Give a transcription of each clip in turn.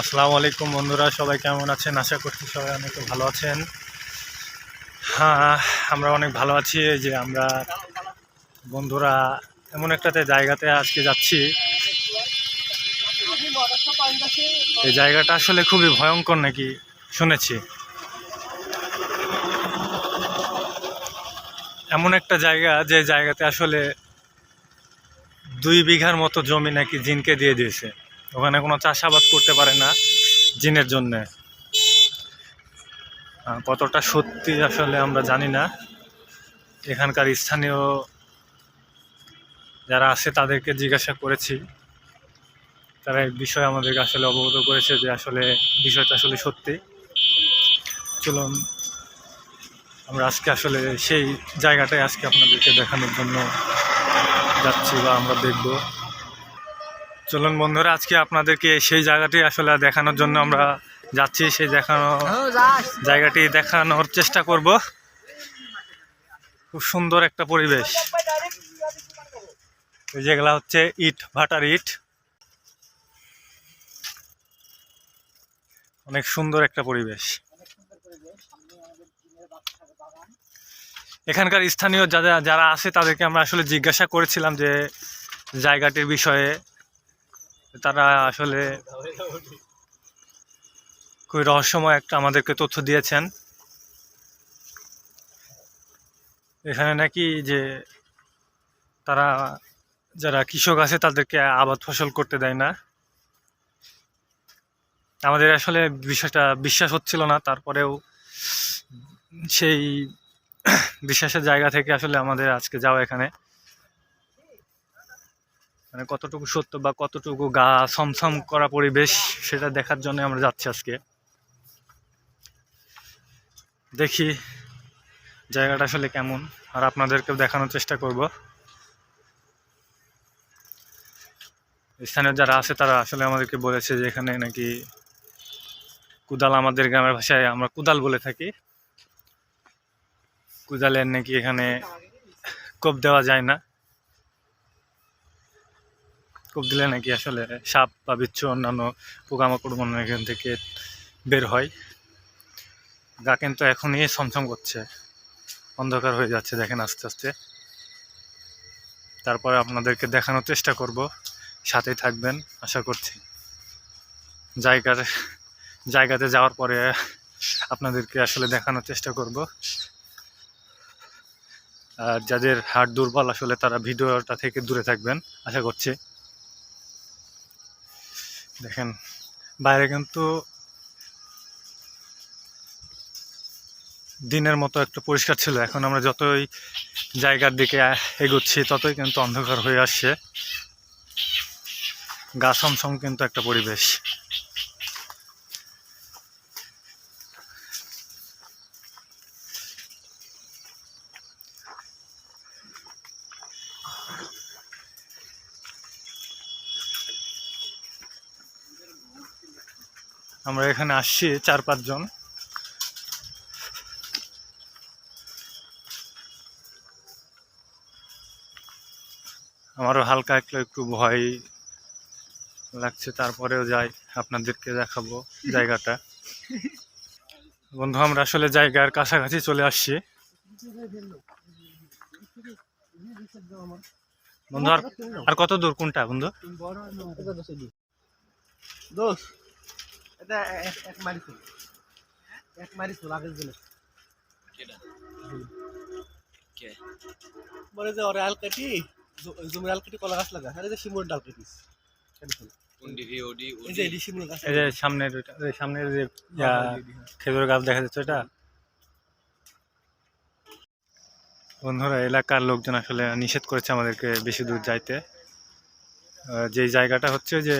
আসসালামু আলাইকুম বন্ধুরা, সবাই কেমন আছেন? আশা করছি সবাই অনেক ভালো আছেন। হ্যাঁ আমরা অনেক ভালো আছি যে আমরা বন্ধুরা এমন একটাতে জায়গাতে আজকে যাচ্ছি। এই জায়গাটা আসলে খুবই ভয়ঙ্কর নাকি? শুনেছি। এমন একটা জায়গা যে জায়গাতে আসলে দুই বিঘার মতো জমি নাকি জিনকে দিয়ে দিয়েছে। ওখানে কোনো চাষাবাদ করতে পারে না জিনের জন্যে। কতটা সত্যি আসলে আমরা জানি না। এখানকার স্থানীয় যারা আছে তাদেরকে জিজ্ঞাসা করেছি। তারা এই বিষয়ে আমাদেরকে আসলে অবগত করেছে যে আসলে বিষয়টা আসলে সত্যি। চলুন, আমরা আজকে আসলে সেই জায়গাটায় আজকে আপনাদেরকে দেখানোর জন্য যাচ্ছি বা আমরা দেখব। চলুন বন্ধুরা আজকে আপনাদেরকে সেই জায়গাটি আসলে দেখানোর জন্য আমরা যাচ্ছি। সেই দেখানো জায়গাটি দেখানোর চেষ্টা করব। খুব সুন্দর একটা পরিবেশ। যেগুলা হচ্ছে ইট ভাটার ইট। অনেক সুন্দর একটা পরিবেশ। এখানকার স্থানীয় যারা যারা আছে তাদেরকে আমরা আসলে জিজ্ঞাসা করেছিলাম যে জায়গাটির বিষয়ে তারা আসলে খুবই রহস্যময় একটা আমাদেরকে তথ্য দিয়েছেন। এখানে নাকি যে তারা, যারা কৃষক আছে, তাদেরকে আবাদ ফসল করতে দেয় না। আমাদের আসলে বিষয়টা বিশ্বাস হচ্ছিল না, তারপরেও সেই বিশ্বাসের জায়গা থেকে আসলে আমাদের আজকে যাওয়া এখানে। মানে কতটুকু সত্য বা কতটুকু গা ছমছম করা পরিবেশ সেটা দেখার জন্য আমরা যাচ্ছি আজকে। দেখি জায়গাটা আসলে কেমন, আর আপনাদেরকেও দেখানোর চেষ্টা করব। স্থানীয় যারা আছে তারা আসলে আমাদেরকে বলেছে যে এখানে নাকি কুদাল আমাদের গ্রামের ভাষায় আমরা কুদাল বলে থাকি। কুদালের নাকি এখানে কোপ দেওয়া যায় না। কোপ দিলে নাকি আসলে সাপ বা বিচ্ছু অন্যান্য পোকামাকড় মনে এখান থেকে বের হয়? গা কিন্তু এখনই ছমছম করছে। অন্ধকার হয়ে যাচ্ছে, দেখেন আস্তে আস্তে। তারপরে আপনাদেরকে দেখানোর চেষ্টা করব। সাথেই থাকবেন, আশা করছি। জায়গার, জায়গাতে যাওয়ার পরে আপনাদেরকে আসলে দেখানোর চেষ্টা করব। আর যাদের হাট দুর্বল, আসলে তারা ভিডিওটা থেকে দূরে থাকবেন, আশা করছি। দেখেন, বাইরে কিন্তু দিনের মতো একটু পরিষ্কার ছিল। এখন আমরা যতই জায়গার দিকে এগোচ্ছি, ততই কিন্তু অন্ধকার হয়ে আসছে। গা সমসম কিন্তু একটা পরিবেশ। আমরা এখানে আসছি চার পাঁচজন। আমারও হালকা একটু একটু ভয় লাগছে, তারপরেও যাই, আপনাদেরকে দেখাবো জায়গাটা। বন্ধু, আমরা আসলে জায়গার কাছাকাছি চলে আসছি। বন্ধু, আর কত দূর কোনটা বন্ধু? এটা এক- মারি মারি আগের বলে যে ওরে আলকাটি জমির আলকাটি কলা গাছ লাগা। আরে যে শিমুর ডাল কাটিস যে যে সামনের সামনের যে ইয়া, খেজুর গাছ দেখা যাচ্ছে ওটা বন্ধুরা এলাকার লোকজন আসলে নিষেধ করেছে আমাদেরকে বেশি দূর যাইতে। যেই জায়গাটা হচ্ছে যে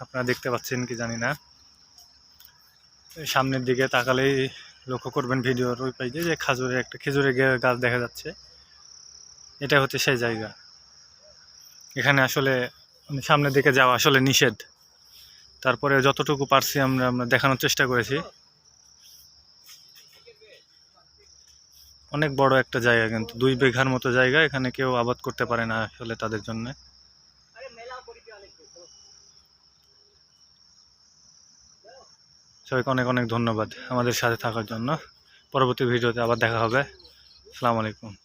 আপনারা দেখতে পাচ্ছেন কি জানি না। সামনের দিকে তাকালেই লক্ষ্য করবেন ভিডিওর ওই পাইজে যে খাজুরের একটা খেজুরের গাছ দেখা যাচ্ছে। এটা হচ্ছে সেই জায়গা। এখানে আসলে মানে সামনের দিকে যাওয়া আসলে নিষেধ। তারপরে যতটুকু পারছি আমরা আমরা দেখানোর চেষ্টা করেছি। অনেক বড় একটা জায়গা কিন্তু। দুই বিঘার মতো জায়গা এখানে কেউ আবাদ করতে পারে না আসলে তাদের জন্য। সবাইকে অনেক অনেক ধন্যবাদ আমাদের সাথে থাকার জন্য। পরবর্তী ভিডিওতে আবার দেখা হবে। আসসালামু আলাইকুম।